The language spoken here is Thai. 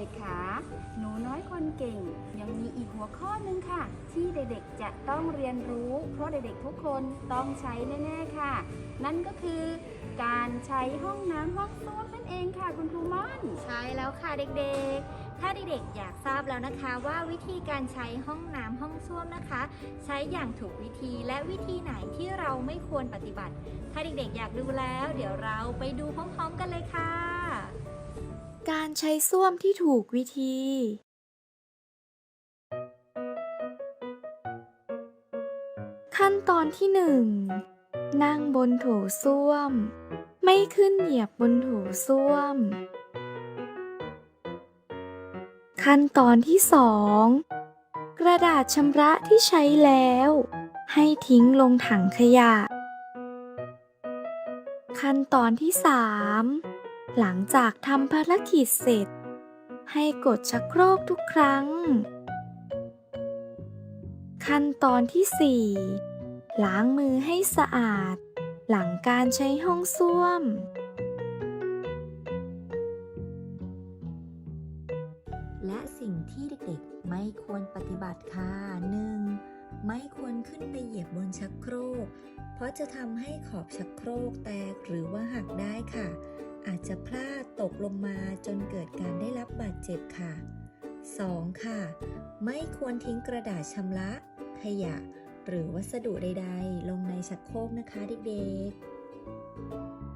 ด็กๆคะหนูน้อยคนเก่ง ยังมีอีกหัวข้อหนึ่งค่ะ ที่เด็กๆจะต้องเรียนรู้ เพราะเด็กๆทุกคนต้องใช้แน่ๆค่ะ นั่นก็คือการใช้ห้องน้ำห้องส้วมนั่นเองค่ะคุณครูม่อน ใช่แล้วค่ะเด็กๆ ถ้าเด็กๆอยากทราบแล้วนะคะ ว่าวิธีการใช้ห้องน้ำห้องส้วมนะคะ ใช้อย่างถูกวิธีและวิธีไหนที่เราไม่ควรปฏิบัติ ถ้าเด็กๆอยากดูแล้ว เดี๋ยวเราไปดูพร้อมๆกันเลยค่ะ การใช้ส้วมที่ถูกวิธี ขั้นตอนที่หนึ่งนั่งบนโถส้วม ไม่ขึ้นเหยียบบนโถส้วม ขั้นตอนที่สองกระดาษชำระที่ใช้แล้ว ให้ทิ้งลงถังขยะ ขั้นตอนที่สาม หลังจากทำภารกิจเสร็จ ให้กดชักโครกทุกครั้ง ขั้นตอนที่ 4 ล้างมือให้สะอาด หลังการใช้ห้องส้วม และสิ่งที่เด็กๆไม่ควรปฏิบัติค่ะ 1. ไม่ควรขึ้นไปเหยียบบนชักโครก เพราะจะทำให้ขอบชักโครกแตกหรือว่าหักได้ค่ะ อาจจะพลาดตกลงมาจนเกิดการได้รับบาดเจ็บค่ะ 2. ค่ะ ไม่ควรทิ้งกระดาษชำระ ขยะ หรือวัสดุใด ๆ ลงในชักโครกนะคะเด็กๆ